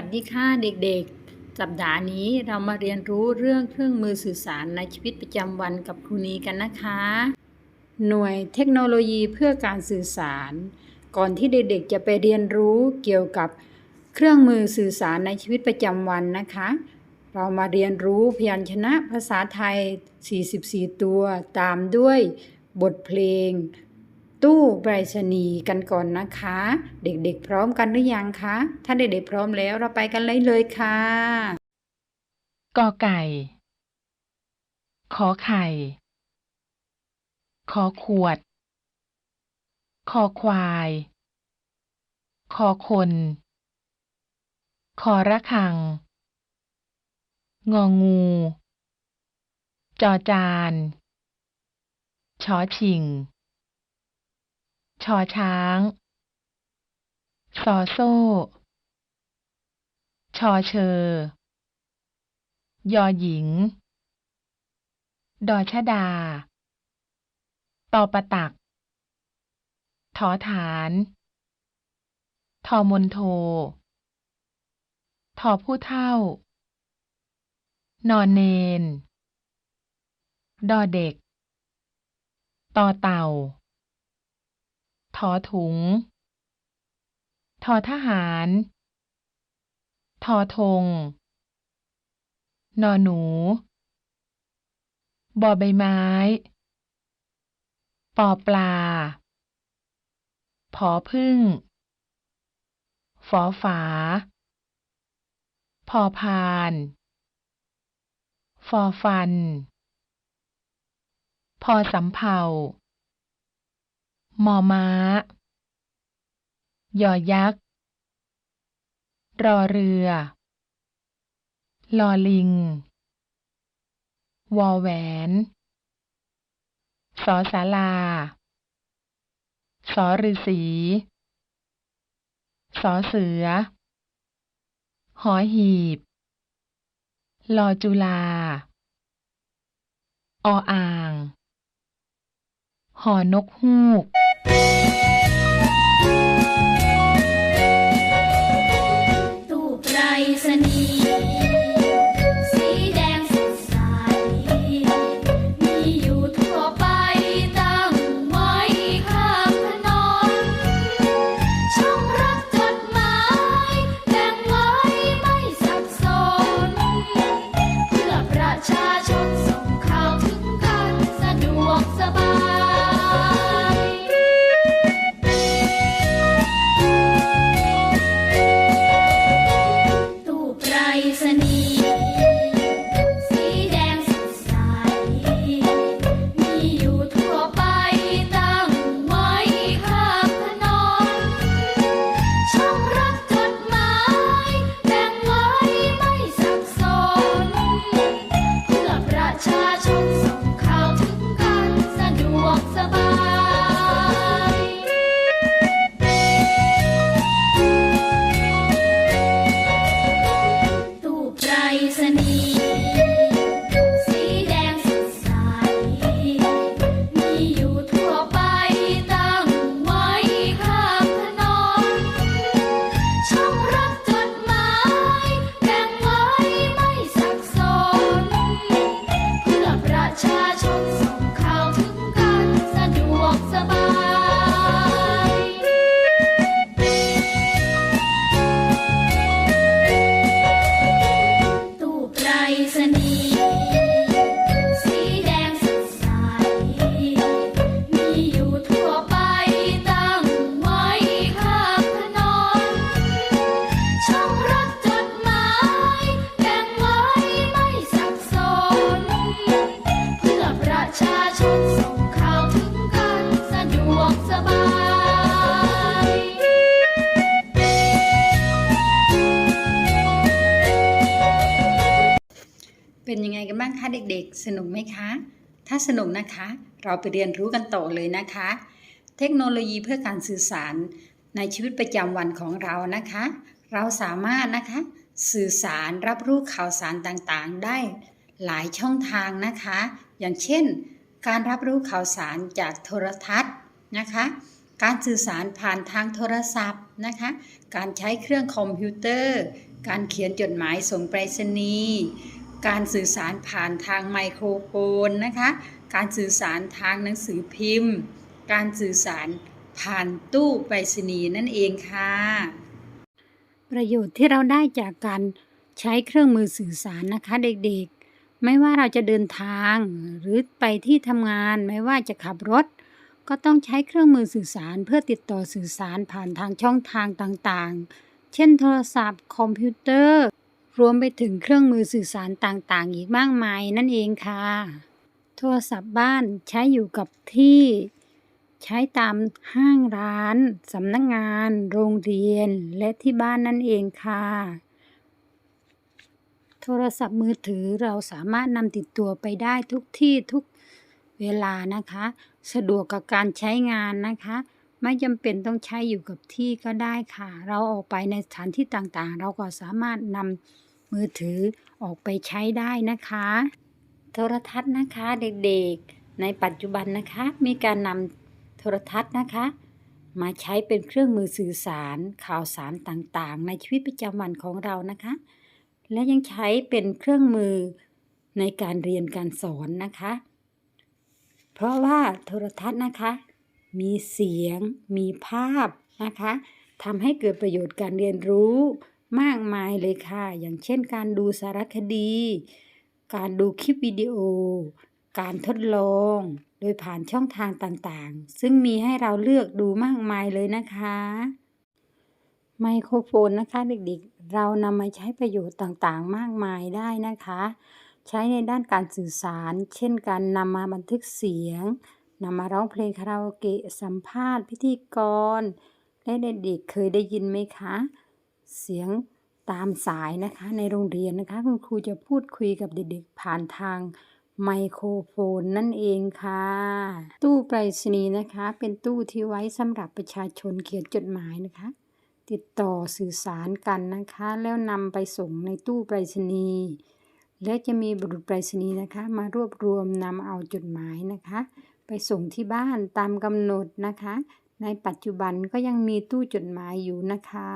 วัสดีค่ะเด็กๆ สัปดาห์นี้เรามาเรียนรู้เรื่องเครื่องมือสื่อสารในชีวิตประจำวันกับครูนีกันนะคะ หน่วยเทคโนโลยีเพื่อการสื่อสาร ก่อนที่เด็กๆจะไปเรียนรู้เกี่ยวกับเครื่องมือสื่อสารในชีวิตประจำวันนะคะ เรามาเรียนรู้พยัญชนะภาษาไทย 44 ตัว ตามด้วยบทเพลง ตู้ไปรษณีย์กันก่อนนะคะ เด็กๆพร้อมกันหรือยังคะ ถ้าเด็กๆพร้อมแล้วเราไปกันเลยเลยค่ะกอไก่ ขอไข่ ขอขวด คอควาย คอคน คอระฆัง งองู จอจาน ชอชิง ชอช้างซอโซ่ ชอเชอยอหญิง ดอชดา ตอประตัก ทอฐาน ทอมนโท ทอผู้เท่า นอนเนน ดอเด็ก ตอเต่า ทอถุง ทอทหาร ทอธง นอหนู บอใบไม้ ปอปลา ผอพึ่ง ฝอฝา พอพาน ฟอฟัน พอสำเภา มอม้า ยอยักษ์ รอเรือ ลอลิง วอแหวน สอสาลา สอฤษี สอเสือ หอหีบ ลอจุลา ออ่าง หอนกฮูก คะเด็กๆ สนุกไหมคะ ถ้าสนุกนะคะ เราไปเรียนรู้กันต่อเลยนะคะ เทคโนโลยีเพื่อการสื่อสารในชีวิตประจำวันของเรานะคะ เราสามารถนะคะ สื่อสารรับรู้ข่าวสารต่างๆ ได้หลายช่องทางนะคะ อย่างเช่น การรับรู้ข่าวสารจากโทรทัศน์นะคะ การสื่อสารผ่านทางโทรศัพท์นะคะ การใช้เครื่องคอมพิวเตอร์ การเขียนจดหมายส่งไปรษณีย์ การสื่อสารผ่านทางไมโครโฟนนะคะ การสื่อสารทางหนังสือพิมพ์ การสื่อสารผ่านตู้ไปรษณีย์นั่นเองค่ะ ประโยชน์ที่เราได้จากการใช้เครื่องมือสื่อสารนะคะเด็กๆ ไม่ว่าเราจะเดินทางหรือไปที่ทำงานไม่ว่าจะขับรถ ก็ต้องใช้เครื่องมือสื่อสารเพื่อติดต่อสื่อสารผ่านทางช่องทางต่างๆ เช่นโทรศัพท์ คอมพิวเตอร์ รวมไปถึงเครื่องมือสื่อสารต่างๆ อีกมากมายนั่นเองค่ะ โทรศัพท์บ้านใช้อยู่กับที่ ใช้ตามห้างร้านสำนักงาน โรงเรียน และที่บ้านนั่นเองค่ะ โทรศัพท์มือถือเราสามารถนำติดตัวไปได้ทุกที่ทุกเวลานะคะ สะดวกกับการใช้งานนะคะไม่จำเป็นต้องใช้อยู่กับที่ก็ได้ค่ะ เราออกไปในสถานที่ต่างๆ เราก็สามารถนำ มือถือออกไปใช้ได้นะคะ โทรทัศน์นะคะเด็กๆ ในปัจจุบันนะคะมีการนำโทรทัศน์นะคะ มาใช้เป็นเครื่องมือสื่อสารข่าวสารต่างๆ ในชีวิตประจำวันของเรานะคะ และยังใช้เป็นเครื่องมือในการเรียนการสอนนะคะ เพราะว่าโทรทัศน์นะคะ มีเสียง มีภาพนะคะทำให้เกิดประโยชน์การเรียนรู้ มากมายเลยค่ะ อย่างเช่นการดูสารคดี การดูคลิปวิดีโอ การทดลอง โดยผ่านช่องทางต่างๆ ซึ่งมีให้เราเลือกดูมากมายเลยนะคะ ไมโครโฟนนะคะเด็กๆ เรานำมาใช้ประโยชน์ต่างๆ มากมายได้นะคะ ใช้ในด้านการสื่อสาร เช่นการนำมาบันทึกเสียงนำมาร้องเพลงคาราโอเกะสัมภาษณ์พิธีกร และเด็กๆเคยได้ยินไหมคะ เสียงตามสายนะคะในโรงเรียนนะคะ คุณครูจะพูดคุยกับเด็กๆ ผ่านทางไมโครโฟนนั่นเองค่ะ ตู้ไปรษณีย์นะคะ เป็นตู้ที่ไว้สำหรับประชาชนเขียนจดหมายนะคะ ติดต่อสื่อสารกันนะคะ แล้วนำไปส่งในตู้ไปรษณีย์และจะมีบุรุษไปรษณีย์นะคะ มารวบรวมนำเอาจดหมายนะคะ ไปส่งที่บ้านตามกำหนดนะคะ ในปัจจุบันก็ยังมีตู้จดหมายอยู่นะคะ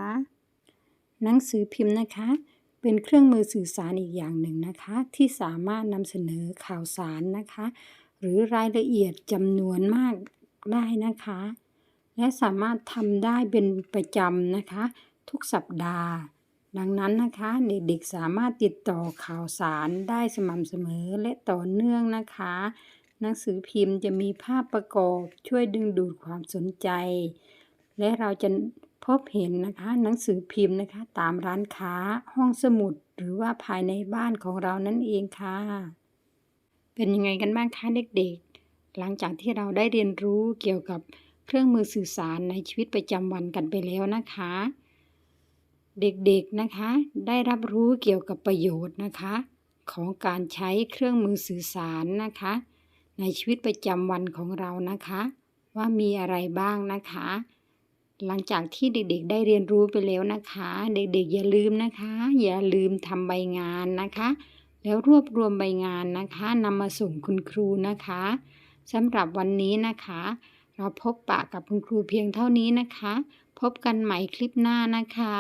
หนังสือพิมพ์นะคะ เป็นเครื่องมือสื่อสารอีกอย่างหนึ่งนะคะ ที่สามารถนำเสนอข่าวสารนะคะ หรือรายละเอียดจำนวนมากได้นะคะ และสามารถทำได้เป็นประจำนะคะ ทุกสัปดาห์ ดังนั้นนะคะเด็กๆสามารถติดต่อข่าวสารได้สม่ำเสมอและต่อเนื่องนะคะ หนังสือพิมพ์จะมีภาพประกอบช่วยดึงดูดความสนใจ และเราจะ พบเห็นนะคะหนังสือพิมพ์นะคะ ตามร้านค้าห้องสมุด หรือว่าภายในบ้านของเรานั่นเองค่ะ เป็นยังไงกันบ้างคะเด็กๆ หลังจากที่เราได้เรียนรู้เกี่ยวกับเครื่องมือสื่อสารในชีวิตประจำวันกันไปแล้วนะคะ เด็กๆนะคะ ได้รับรู้เกี่ยวกับประโยชน์นะคะ ของการใช้เครื่องมือสื่อสารนะคะ ในชีวิตประจำวันของเรานะคะ ว่ามีอะไรบ้างนะคะ หลังจากที่เด็กๆ ได้เรียนรู้ไปแล้วนะคะ เด็กๆ อย่าลืมนะคะ อย่าลืมทำใบงานนะคะ แล้วรวบรวมใบงานนะคะนำมาส่งคุณครูนะคะสำหรับวันนี้นะคะ เราพบปะกับคุณครูเพียงเท่านี้นะคะ พบกันใหม่คลิปหน้านะคะ